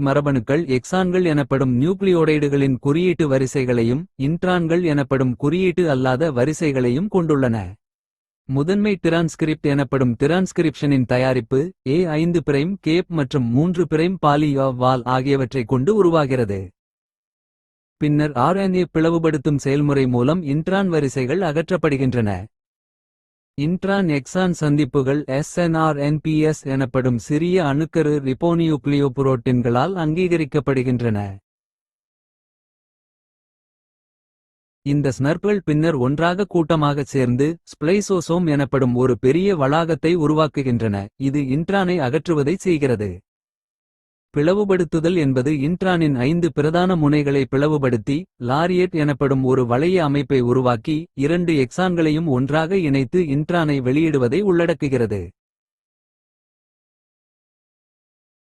மரபணுக்கள் எக்சான்கள் எனப்படும் நியூக்ளியோடைடுகளின் குறியீட்டு வரிசைகளையும் இன்ட்ரான்கள் எனப்படும் குறியீட்டு அல்லாத வரிசைகளையும் கொண்டுள்ளன. முதன்மை டிரான்ஸ்கிரிப்ட் எனப்படும் டிரான்ஸ்கிரிப்ஷனின் தயாரிப்பு ஏ ஐந்து பிரைம் கேப் மற்றும் மூன்று பிரைம் பாலி வால் ஆகியவற்றைக் கொண்டு உருவாகிறது. பின்னர் ஆர்என்ஏ பிளவுபடுத்தும் செயல்முறை மூலம் இன்ட்ரான் வரிசைகள் அகற்றப்படுகின்றன. இன்ட்ரான் எக்சான் சந்திப்புகள் எஸ்என்ஆர்என்பிஎஸ் எனப்படும் சிறிய அணுக்கரு ரிபோனியூக்ளியோபுரோட்டின்களால் அங்கீகரிக்கப்படுகின்றன. இந்த ஸ்னர்ப்கள் பின்னர் ஒன்றாக கூட்டமாகச் சேர்ந்து ஸ்ப்ளைசோசோம் எனப்படும் ஒரு பெரிய வளாகத்தை உருவாக்குகின்றன. இது இன்ட்ரானை அகற்றுவதை செய்கிறது. பிளவுபடுத்துதல் என்பது இன்ட்ரானின் ஐந்து பிரதான முனைகளை பிளவுபடுத்தி. லாரியட் எனப்படும் ஒரு வளைய அமைப்பை உருவாக்கி. இரண்டு எக்ஸான்களையும் ஒன்றாக இணைத்து இன்ட்ரானை வெளியிடுவதை உள்ளடக்குகிறது.